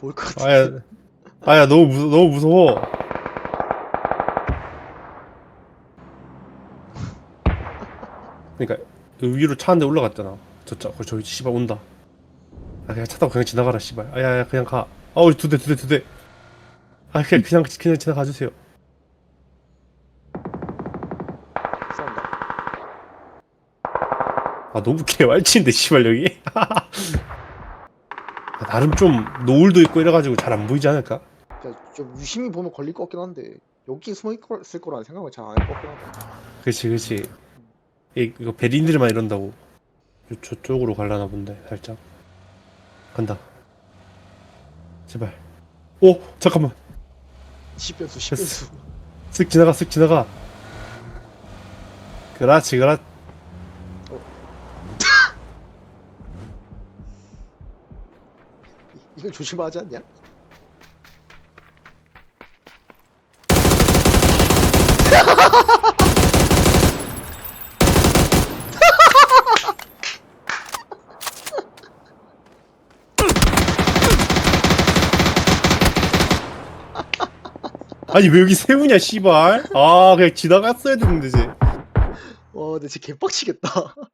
보일 것 같아. 아야 아야 너무 무서 너무 무서워. 그러니까 그 위로 차 한 대 올라갔잖아. 저차 어, 저기 씨발 온다. 아 그냥 차 타고 그냥 지나가라 씨발. 아야 야 그냥 가. 아우 두 대 두 대 두 대 아 그냥 그냥 그냥 지나가 주세요. 싸운다. 아 너무 개왈치인데 씨발 여기. 아, 나름 좀 노을도 있고 이래가지고 잘 안 보이지 않을까? 그러니까 좀 유심히 보면 걸릴 것 같긴 한데 여기 숨어 있을 거라는 생각을 잘안할것 같긴 한데. 그치 그치. 이, 이거 베린들만 이런다고. 저, 저쪽으로 갈라나 본데 살짝. 간다. 제발. 오! 잠깐만. 10변수 10변수. 쓱 지나가 쓱 지나가. 그렇지 그렇 이건 조심하지 않냐? 아니 왜 여기 세우냐 씨발 아 그냥 지나갔어야 됐는데 이제 와, 근데 진짜 개빡치겠다.